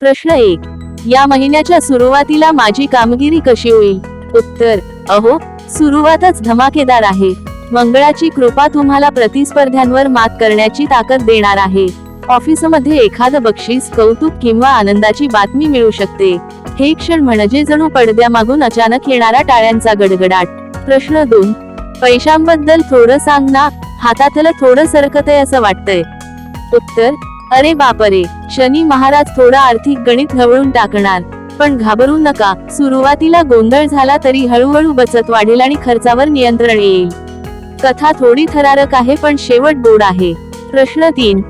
प्रश्न एक. या महिन्याच्या सुरुवातीला माझी कामगिरी कशी होईल? उत्तर अहो सुरुवातच धमाकेदार आहे. मंगळाची कृपा तुम्हाला प्रतिस्पर्ध्यांवर मात करण्याची ताकद देणार आहे. ऑफिसमध्ये एखादं बक्षीस कौतुक किंवा आनंदाची बातमी मिळू शकते. हे क्षण म्हणजे जणू पडद्यामागून अचानक येणारा टाळ्यांचा गडगडाट. प्रश्न दोन. पैशांबद्दल थोडं सांग ना. हातातलं थोडं सरकतंय असं वाटतंय. उत्तर अरे बापरे शनी महाराज थोडा आर्थिक गणित घवळून टाकणार. पण घाबरू नका सुरुवातीला गोंधळ झाला तरी हळूहळू बचत वाढेल आणि खर्चावर नियंत्रण येईल. कथा थोडी थरारक आहे पण शेवट गोड आहे. प्रश्न तीन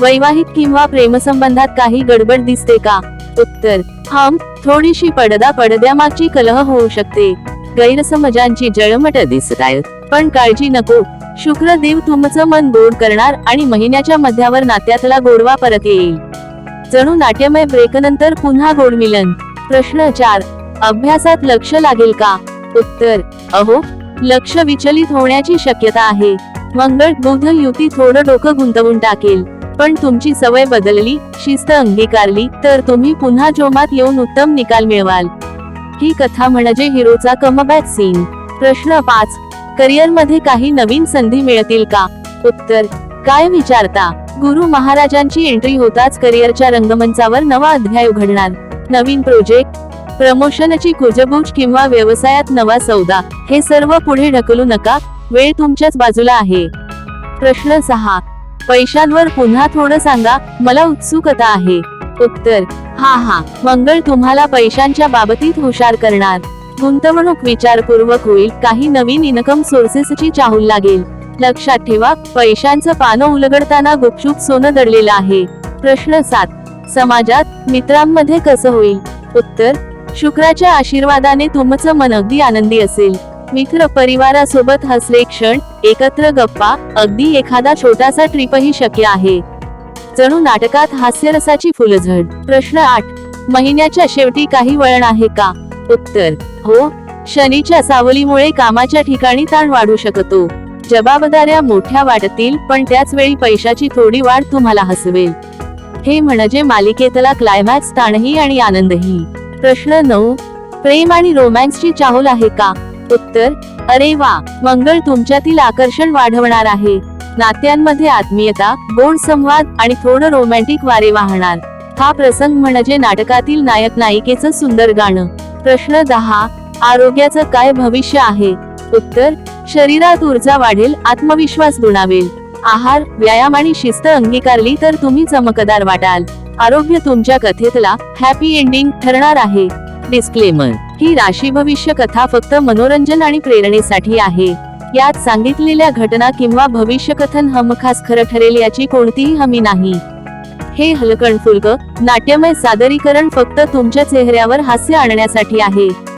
वैवाहिक किंवा प्रेमसंबंधात काही गडबड दिसते का? उत्तर हम थोडीशी पडदा पडद्यामागची कलह होऊ शकते. गैरसमजांची जळमट दिसत आहेत पण काळजी नको शुक्रदेव तुमचं मन गोड करणार आणि महिन्याच्या मध्यावर नात्यातला गोडवा परत येईल. जणू नाट्यमय ब्रेक नंतर पुन्हा गोड मिलन. प्रश्न चार अभ्यासात लक्ष लागेल का? उत्तर अहो लक्ष विचलित होण्याची शक्यता आहे. मंगळ बुध युती थोडं डोकं गुंतवून टाकेल. पण तुमची सवय बदलली शिस्त अंगीकारली तर तुम्ही पुन्हा जोमात येऊन उत्तम निकाल मिळवाल. ही कथा म्हणजे हिरोचा कमबॅक सीन. प्रश्न पाच करिअरमध्ये काही नवीन संधी मिळतील का? उत्तर काय विचारता? गुरु महाराजांची एंट्री होताच करिअरच्या रंगमंचावर नवा अध्याय उघडणार. नवीन प्रोजेक्ट प्रमोशनची कुजबूज किंवा व्यवसायात नवा सौदा. हे सर्व पुढे ढकलू नका. वेळ तुमच्याच बाजूला आहे. प्रश्न सहा. पैशांवर पुन्हा थोडं सांगा. मला उत्सुकता आहे. उत्तर हा हा. मंगळ तुम्हाला पैशांच्या बाबतीत हुशार करणार. गुंतवणूक विचारपूर्वक होईल. काही नवीन इन्कम सोर्सेसची चाहूल लागेल. लक्षात ठेवा पैशांचं पानं उलगडताना गुपचूप सोनं दडलेलं आहे. प्रश्न सात. समाजात मित्रांमध्ये कसं होईल? उत्तर. शुक्राच्या आशीर्वादाने तुमचं मन अगदी आनंदी असेल. मित्र परिवारासोबत हसले क्षण एकत्र गप्पा अगदी एखादा छोटासा ट्रिपही शक्य आहे. जणू नाटकात हास्यरसाची फुलझड. प्रश्न आठ. महिन्याच्या शेवटी काही वळण आहे का? उत्तर हो शनीच्या सावलीमुळे कामाच्या ठिकाणी ताण वाढू शकतो. जबाबदाऱ्या मोठ्या वाटतील पण त्याच वेळी पैशाची थोडी वाढ तुम्हाला हसवेल. हे म्हणजे मालिकेतला क्लायमॅक्स ताणही आणि आनंदही. प्रश्न नऊ प्रेम आणि रोमॅन्सची चाहूल आहे का? उत्तर अरे वा मंगळ तुमच्यातील आकर्षण वाढवणार आहे. नात्यांमध्ये आत्मीयता गोड संवाद आणि थोडं रोमॅन्टिक वारे वाहणार. हा प्रसंग म्हणजे नाटकातील नायक नायिकेचं सुंदर गाणं. प्रश्न दहा आरोग्याचं काय भविष्य आहे? उत्तर शरीरात ऊर्जा वाढेल आत्मविश्वास दुणावेल. आहार व्यायाम आणि शिस्त अंगीकारली तर तुम्ही चमकदार वाटाल. आरोग्य तुमच्या कथेतला हॅपी एंडिंग ठरणार आहे. डिस्क्लेमर ही राशी भविष्य कथा फक्त मनोरंजन आणि प्रेरणेसाठी आहे. यात सांगितलेल्या घटना किंवा भविष्य कथन हमखास खरं ठरेल याची कोणतीही हमी नाही. हे हलकण फुलक नाट्यमय सादरीकरण फक्त तुमच्या चेहऱ्यावर हास्य आणण्यासाठी आहे.